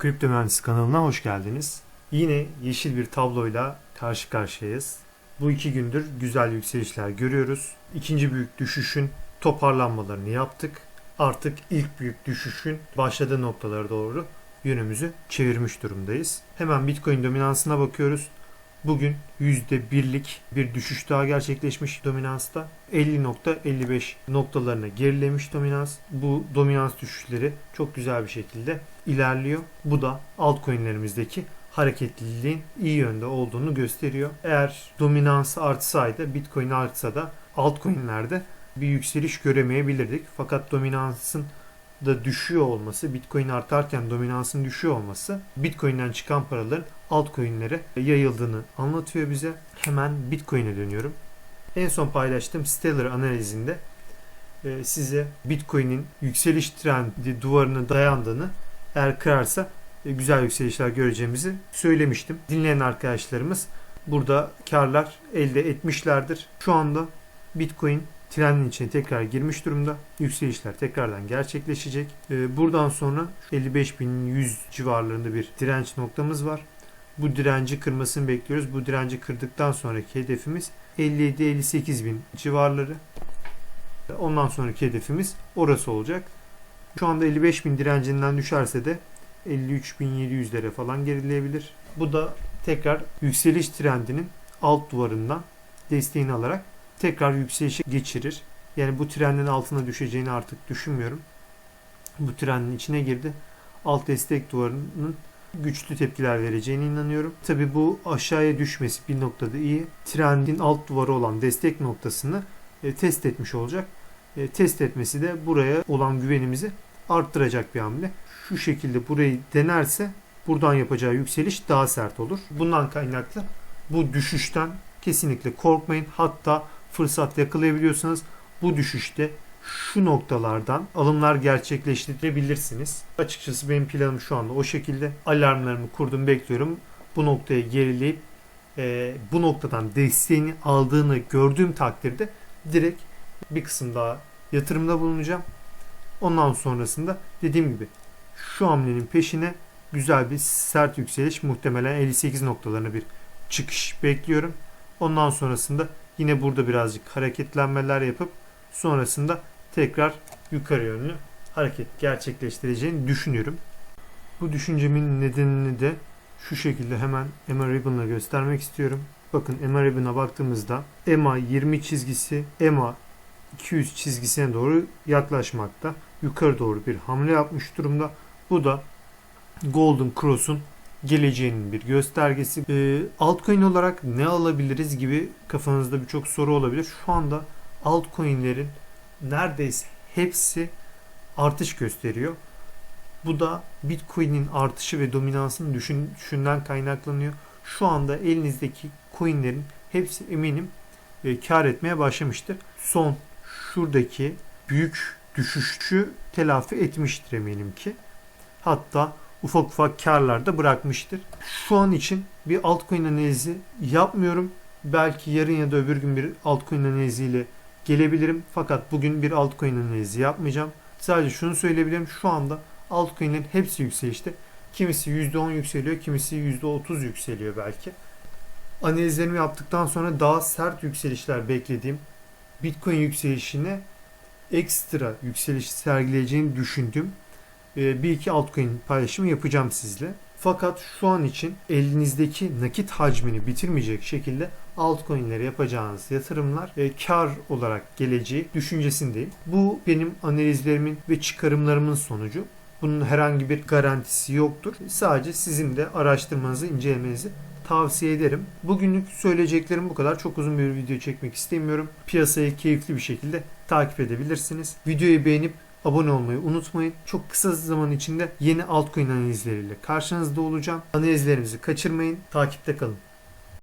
Kripto Mühendisi kanalına hoş geldiniz. Yine yeşil bir tabloyla karşı karşıyayız. Bu iki gündür güzel yükselişler görüyoruz. İkinci büyük düşüşün toparlanmalarını yaptık. Artık ilk büyük düşüşün başladığı noktalara doğru yönümüzü çevirmiş durumdayız. Hemen Bitcoin dominansına bakıyoruz. Bugün %1'lik bir düşüş daha gerçekleşmiş dominansta. 50.55 noktalarına gerilemiş dominans. Bu dominans düşüşleri çok güzel bir şekilde ilerliyor. Bu da altcoin'lerimizdeki hareketliliğin iyi yönde olduğunu gösteriyor. Eğer dominansı artsaydı, Bitcoin artsa da altcoin'lerde bir yükseliş göremeyebilirdik. Fakat dominansın da düşüyor olması, Bitcoin artarken dominansın düşüyor olması Bitcoin'den çıkan paraların altcoin'lere yayıldığını anlatıyor bize. Hemen Bitcoin'e dönüyorum. En son paylaştığım Stellar analizinde e, size Bitcoin'in yükseliş trendi duvarına dayandığını eğer kırarsa e, güzel yükselişler göreceğimizi söylemiştim. Dinleyen arkadaşlarımız burada karlar elde etmişlerdir. Şu anda Bitcoin trendin içine tekrar girmiş durumda. Yükselişler tekrardan gerçekleşecek. Ee, Buradan sonra 55.100 civarlarında bir direnç noktamız var. Bu direnci kırmasını bekliyoruz. Bu direnci kırdıktan sonraki hedefimiz 57-58 bin civarları. Ondan sonraki hedefimiz orası olacak. Şu anda 55 bin direncinden düşerse de 53.700'lere falan gerileyebilir. Bu da tekrar yükseliş trendinin alt duvarından desteğini alarak tekrar yükselişe geçirir. Yani bu trendin altına düşeceğini artık düşünmüyorum. Bu trendin içine girdi. Alt destek duvarının güçlü tepkiler vereceğine inanıyorum. Tabi bu aşağıya düşmesi bir noktada iyi. Trendin alt duvarı olan destek noktasını e, test etmiş olacak. E, test etmesi de buraya olan güvenimizi arttıracak bir hamle. Şu şekilde burayı denerse buradan yapacağı yükseliş daha sert olur. Bundan kaynaklı bu düşüşten kesinlikle korkmayın. Hatta fırsat yakalayabiliyorsanız bu düşüşte şu noktalardan alımlar gerçekleştirebilirsiniz. Açıkçası benim planım şu anda o şekilde. Alarmlarımı kurdum bekliyorum. Bu noktaya gerileyip e, bu noktadan desteğini aldığını gördüğüm takdirde direkt bir kısım daha yatırımda bulunacağım. Ondan sonrasında dediğim gibi şu hamlenin peşine güzel bir sert yükseliş muhtemelen 58 noktalarına bir çıkış bekliyorum. Ondan sonrasında yine burada birazcık hareketlenmeler yapıp sonrasında tekrar yukarı yönlü hareket gerçekleştireceğini düşünüyorum. Bu düşüncemin nedenini de şu şekilde hemen EMA Ribbon'la göstermek istiyorum. Bakın EMA Ribbon'a baktığımızda EMA 20 çizgisi EMA 200 çizgisine doğru yaklaşmakta. Yukarı doğru bir hamle yapmış durumda. Bu da Golden Cross'un geleceğinin bir göstergesi. Ee, altcoin olarak ne alabiliriz gibi kafanızda birçok soru olabilir. Şu anda altcoin'lerin neredeyse hepsi artış gösteriyor. Bu da Bitcoin'in artışı ve dominansının düşünden kaynaklanıyor. Şu anda elinizdeki coin'lerin hepsi eminim e, kar etmeye başlamıştır. Son şuradaki büyük düşüşü telafi etmiştir eminim ki. Hatta ufak ufak karlar da bırakmıştır. Şu an için bir altcoin analizi yapmıyorum. Belki yarın ya da öbür gün bir altcoin analiziyle gelebilirim. Fakat bugün bir altcoin analizi yapmayacağım. Sadece şunu söyleyebilirim. Şu anda altcoin'lerin hepsi yükselişte. Kimisi %10 yükseliyor, kimisi %30 yükseliyor belki. Analizlerimi yaptıktan sonra daha sert yükselişler beklediğim Bitcoin yükselişine ekstra yükseliş sergileyeceğini düşündüğüm e, bir iki altcoin paylaşımı yapacağım sizle. Fakat şu an için elinizdeki nakit hacmini bitirmeyecek şekilde altcoin'lere yapacağınız yatırımlar e, kar olarak geleceği düşüncesindeyim. Bu benim analizlerimin ve çıkarımlarımın sonucu. Bunun herhangi bir garantisi yoktur. Sadece sizin de araştırmanızı, incelemenizi tavsiye ederim. Bugünlük söyleyeceklerim bu kadar. Çok uzun bir video çekmek istemiyorum. Piyasayı keyifli bir şekilde takip edebilirsiniz. Videoyu beğenip abone olmayı unutmayın. Çok kısa zaman içinde yeni altcoin analizleriyle karşınızda olacağım. Analizlerimizi kaçırmayın. Takipte kalın.